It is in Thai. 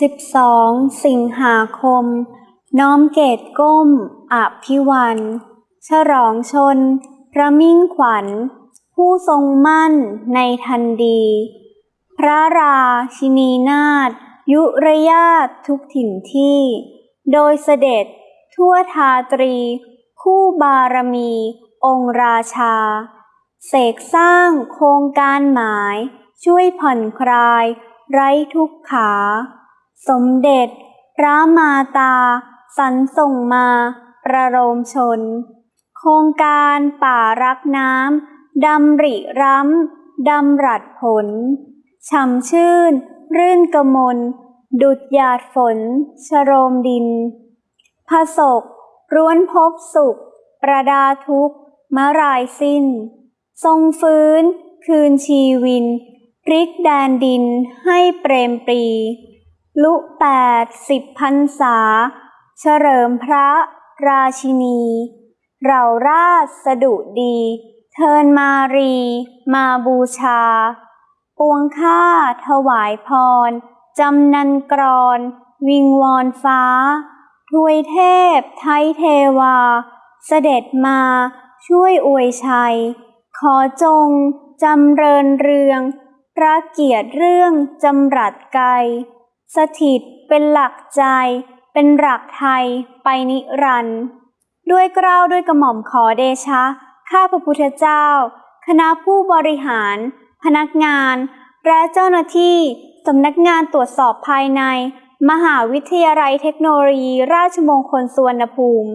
12 สิงหาคม น้อมเกตก้มอภิวันฉลองชน พระมิ่งขวัญ ผู้ทรงมั่นในทันดี พระราชินีนาถยุรยาตทุกถิ่นที่ โดยเสด็จทั่วทาตรี คู่บารมี องค์ราชา เสกสร้างโครงการหมาย ช่วยผ่อนคลาย ไร้ทุกขา สมเด็จพระมาตา สรรส่งมา ประโลมชน โครงการป่ารักน้ำดำริร้ำดำรัดผลช่ำชื่น รื่นกมล ดุดหยาดฝน ชโรมดินพระศกร้วนพบสุข ประดาทุกมะรายสิ้น ทรงฟื้น คืนชีวินพลิกแดนดินให้เปรมปรี ลุแปดสิบพรรษา เฉลิมพระราชินี เราราชสดุดี เทินมารี มาบูชา ปวงข้าถวายพร จำนันกรอนวิงวอนฟ้า ทวยเทพไทยเทวา เสด็จมาช่วยอวยชัย ขอจงจำเริญเรือง พระเกียรติเรื่องจำรัดไกล สถิตเป็นหลักใจ เป็นหลักไทย ไปนิรันด์ด้วยเกล้าวด้วยกระหม่อมขอเดชะ ข้าพระพุทธเจ้า คณะผู้บริหาร พนักงาน และเจ้าหน้าที่สำนักงานตรวจสอบภายใน มหาวิทยาลัยเทคโนโลยี ราชมงคลสุวรรณภูมิ